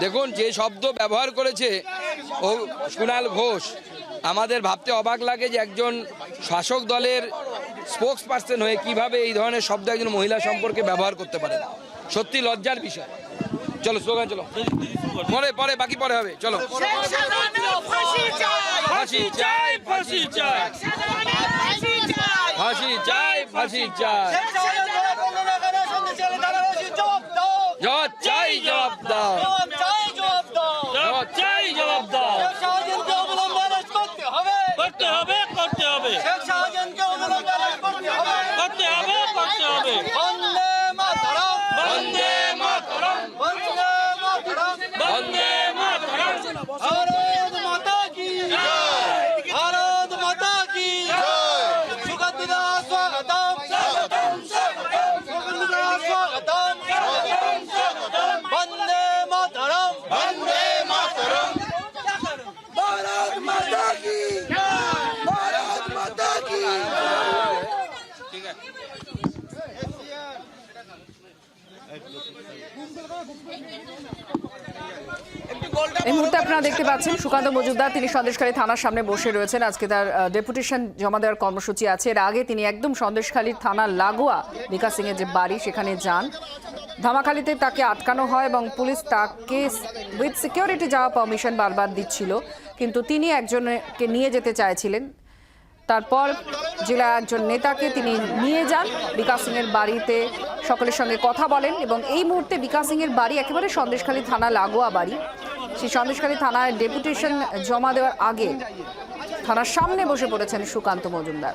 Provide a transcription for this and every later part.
দেখুন যে শব্দ ব্যবহার করেছে ও কুণাল ঘোষ আমাদের ভাবতে অবাক লাগে যে একজন শাসক দলের স্পোক্স পার্সন হয়ে কীভাবে এই ধরনের শব্দ একজন মহিলা সম্পর্কে ব্যবহার করতে পারে। সত্যি লজ্জার বিষয়। চলো স্লোগান চলো। পরে পরে বাকি পরে হবে। চলো। ফাঁসি চাই ফাঁসি চাই। ফাঁসি চাই ফাঁসি চাই। জবাব চাই জবাব দাও চাই জবাব দাও করতে হবে। করতে হবে করতে হবে। করতে এই মুহূর্তে আপনারা দেখতে পাচ্ছেন সুকান্ত মজুমদার তিনি সন্দেশখালী থানার সামনে বসে রয়েছেন। আজকে তার ডেপুটেশন জমা দেওয়ার কর্মসূচি আছে। এর আগে তিনি একদম সন্দেশখালীর থানার লাগোয়া বিকাশ সিং এর যে বাড়ি সেখানে যান। ধামাখালিতে তাকে আটকানো হয় এবং পুলিশ তাকে উইথ সিকিউরিটি যাওয়া পারমিশন বারবার দিচ্ছিল। কিন্তু তিনি একজনকে নিয়ে যেতে চাইছিলেন। তারপর জেলা একজন নেতাকে তিনি নিয়ে যান। বিকাশ সিং এর বাড়িতে সকলের সঙ্গে কথা বলেন এবং এই মুহূর্তে বিকাশ সিং এর বাড়ি একেবারে সন্দেশখালী থানা লাগোয়া বাড়ি। সেই সন্দেশকারী থানায় ডেপুটেশন জমা দেওয়ার আগে থানার সামনে বসে পড়েছেন সুকান্ত মজুমদার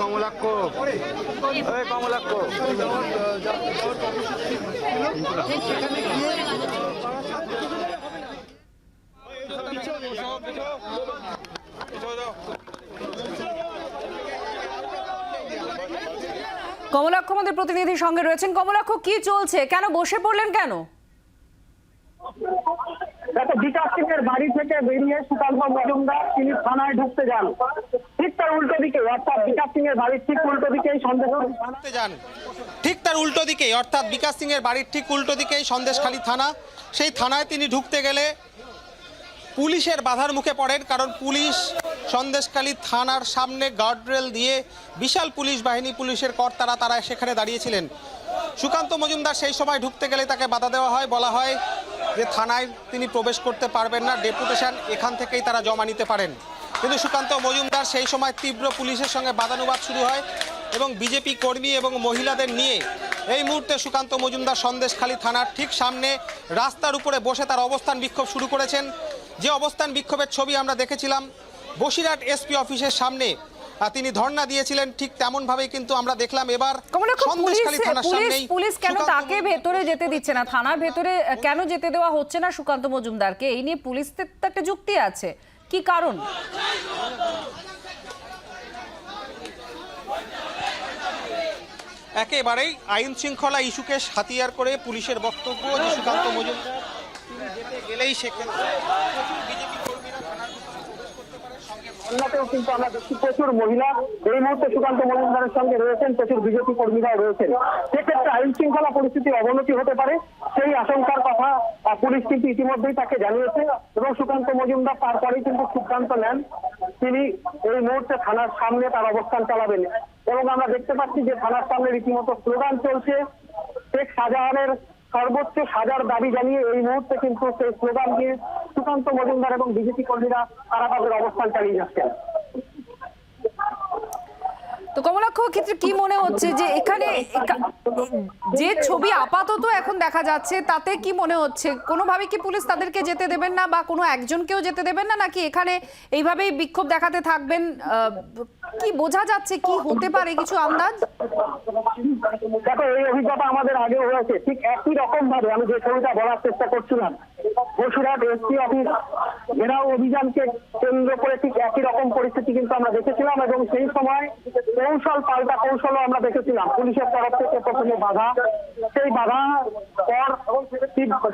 কমলাক্ষ। কমলাক্ষ আমাদের প্রতিনিধির সঙ্গে রয়েছেন। কমলাক্ষ কি চলছে? কেন বসে পড়লেন কেন? দেখো বিকাশ বাড়ি থেকে বেরিয়ে সুকান্ত মজুমদার, তিনি থানায় ঢুকতে যান। ঠিক তার উল্টো দিকে, অর্থাৎ বিকাশ সিং এর বাড়ির ঠিক উল্টো দিকেই সন্দেহ করতে যান। ঠিক তার উল্টো দিকে, অর্থাৎ বিকাশ সিং এর বাড়ির ঠিক উল্টো দিকেই সন্দেশখালী থানা। সেই থানায় তিনি ঢুকতে গেলে পুলিশের বাধার মুখে পড়েন, কারণ পুলিশ সন্দেশখালী থানার সামনে গার্ডরেল দিয়ে বিশাল পুলিশ বাহিনী পুলিশের কর্তারা তারা সেখানে দাঁড়িয়েছিলেন। সুকান্ত মজুমদার সেই সময় ঢুকতে গেলে তাকে বাধা দেওয়া হয়, বলা হয় যে থানায় তিনি প্রবেশ করতে পারবেন না, ডেপুটেশন এখান থেকেই তারা জমা নিতে পারেন। কিন্তু সুকান্ত মজুমদার সেই সময় তীব্র পুলিশের সঙ্গে বাদানুবাদ শুরু হয় এবং বিজেপি কর্মী এবং মহিলাদের নিয়ে এই মুহূর্তে সুকান্ত মজুমদার সন্দেশখালী থানার ঠিক সামনে রাস্তার উপরে বসে তার অবস্থান বিক্ষোভ শুরু করেছেন। যে অবস্থান বিক্ষোভের ছবি আমরা দেখেছিলাম, বসিরহাট এসপি অফিসের সামনে তিনি ধর্ণা দিয়েছিলেন ঠিক তেমন ভাবে কিন্তু আমরা দেখলাম এবার পুলিশ সন্দেশখালী থানার সামনেই পুলিশ কেন তাকে ভেতরে যেতে দিচ্ছে না? থানার ভেতরে কেন যেতে দেওয়া হচ্ছে না সুকান্ত মজুমদারকে? এই নিয়ে পুলিশের তো একটা যুক্তি আছে। কি কারণ? একেবারেই আইন শৃঙ্খলা ইস্যুকে হাতিয়ার করে পুলিশের বক্তব্য যে সুকান্ত মজুমদার গেলেই সেখানে বিজেপি কর্মীরা থানার ভিতরে প্রবেশ করতে পারে সঙ্গে কিন্তু আমরা দেখছি প্রচুর মহিলা এই মুহূর্তে সুকান্ত মজুমদারের সঙ্গে রয়েছেন, প্রচুর বিজেপি কর্মীরাও রয়েছেন। সেক্ষেত্রে আইন শৃঙ্খলা পরিস্থিতির অবনতি হতে পারে, সেই আশঙ্কার কথা পুলিশ কিন্তু ইতিমধ্যেই তাকে জানিয়েছে এবং সুকান্ত মজুমদার তারপরেই কিন্তু সিদ্ধান্ত নেন তিনি এই মুহূর্তে থানার সামনে তার অবস্থান চালাবেন। এবং আমরা দেখতে পাচ্ছি যে থানার সামনে রীতিমতো স্লোগান চলছে, শেখ শাহজাহানের সর্বোচ্চ সাজার দাবি জানিয়ে এই মুহূর্তে কিন্তু সেই স্লোগান দিয়ে সুকান্ত মজুমদার এবং বিজেপি কর্মীরা তারা তাদের অবস্থান চালিয়ে যাচ্ছেন। তো কমলাক্ষ, ক্ষেত্রে কি মনে হচ্ছে যে এখানে যে ছবি আপাতত এখন দেখা যাচ্ছে, তাতে কি মনে হচ্ছে? কোনোভাবে কি পুলিশ তাদেরকে যেতে দেবেন না বা কোনো একজনকেও যেতে দেবেন না, নাকি এখানে এইভাবেই বিক্ষোভ দেখাতে থাকবেন কি বোঝা যাচ্ছে? কি হতে পারে? কিছু আন্দাজ? দেখো, এই অভিজ্ঞতা আমাদের আগেও হয়েছে। ঠিক একই রকম ভাবে আমি যে ছবিটা বলার চেষ্টা করছিলাম, বসিরহাট এসপি অফিস ঘেরাও অভিযানকে কেন্দ্র করে ঠিক একই রকম পরিস্থিতি কিন্তু আমরা দেখেছিলাম এবং সেই সময় কৌশল, পাল্টা কৌশলও আমরা দেখেছিলাম। পুলিশের তরফ থেকে প্রথমে বাধা। সেই বাধা পর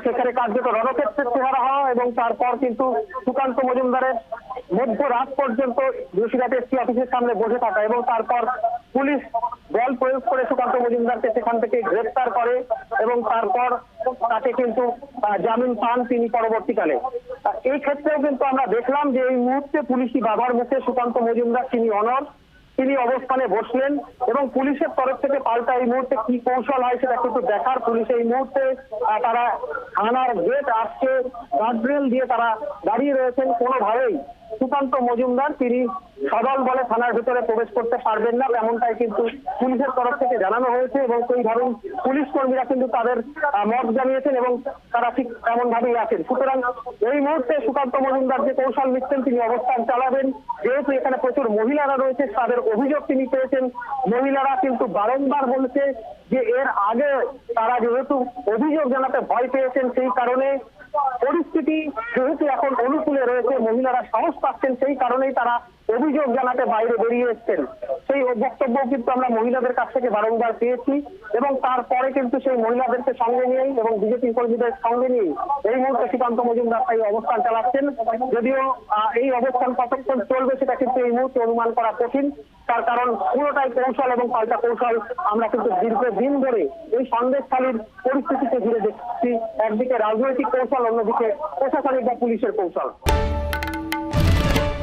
সেখানে কার্যত রণক্ষেত্রের চেহারা হওয়া এবং তারপর কিন্তু সুকান্ত মজুমদারের মধ্যরাত পর্যন্ত বসিরহাট এসপি অফিসের সামনে বসে থাকা এবং তারপর পুলিশ বল প্রয়োগ করে সুকান্ত মজুমদারকে সেখান থেকে গ্রেফতার করে এবং তারপর তাকে কিন্তু জামিন পান তিনি পরবর্তীকালে। এই ক্ষেত্রেও কিন্তু আমরা দেখলাম যে এই মুহূর্তে পুলিশি বাবার মুখে সুকান্ত মজুমদার, তিনি অনর, তিনি অবস্থানে বসলেন এবং পুলিশের তরফ থেকে পাল্টা এই মুহূর্তে কি কৌশল হয় সেটা কিন্তু দেখার পুলিশ এই মুহূর্তে তারা থানার গেট আসছে গার্ডরেল দিয়ে তারা দাঁড়িয়ে রয়েছেন কোনোভাবেই। সুকান্ত মজুমদার, তিনি সদল বলে থানার ভিতরে প্রবেশ করতে পারবেন না তেমনটাই কিন্তু পুলিশের তরফ থেকে জানানো হয়েছে এবং সেইভাবেই পুলিশ কর্মীরা কিন্তু তাদের মত জানিয়েছেন এবং তারা ঠিক তেমন ভাবেই আছেন। সুতরাং এই মুহূর্তে সুকান্ত মজুমদার যে কৌশল নিচ্ছেন, তিনি অবস্থান চালাবেন। যেহেতু এখানে প্রচুর মহিলারা রয়েছে, তাদের অভিযোগ তিনি পেয়েছেন। মহিলারা কিন্তু বারংবার বলছে যে এর আগে তারা যেহেতু অভিযোগ জানাতে ভয় পেয়েছেন, সেই কারণে পরিস্থিতি যেহেতু মহিলারা সাহস পাচ্ছেন সেই কারণেই তারা অভিযোগ জানাতে বাইরে বেরিয়ে এসছেন। সেই বক্তব্য কিন্তু আমরা মহিলাদের কাছ থেকে বারংবার পেয়েছি এবং তারপরে কিন্তু সেই মহিলাদেরকে সঙ্গে নিয়েই এবং বিজেপি কর্মীদের সঙ্গে নিয়েই এই মুহূর্তে শ্রীকান্ত মজুমদার তাই অবস্থান চালাচ্ছেন। যদিও এই অবস্থান কতক্ষণ চলবে সেটা কিন্তু এই মুহূর্তে অনুমান করা কঠিন। তার কারণ পুরোটাই কৌশল এবং পাল্টা কৌশল আমরা কিন্তু দীর্ঘ দিন ধরে এই সন্দেশখালীর পরিস্থিতিকে ঘিরে দেখছি। একদিকে রাজনৈতিক কৌশল, অন্যদিকে প্রশাসনিক বা পুলিশের কৌশল।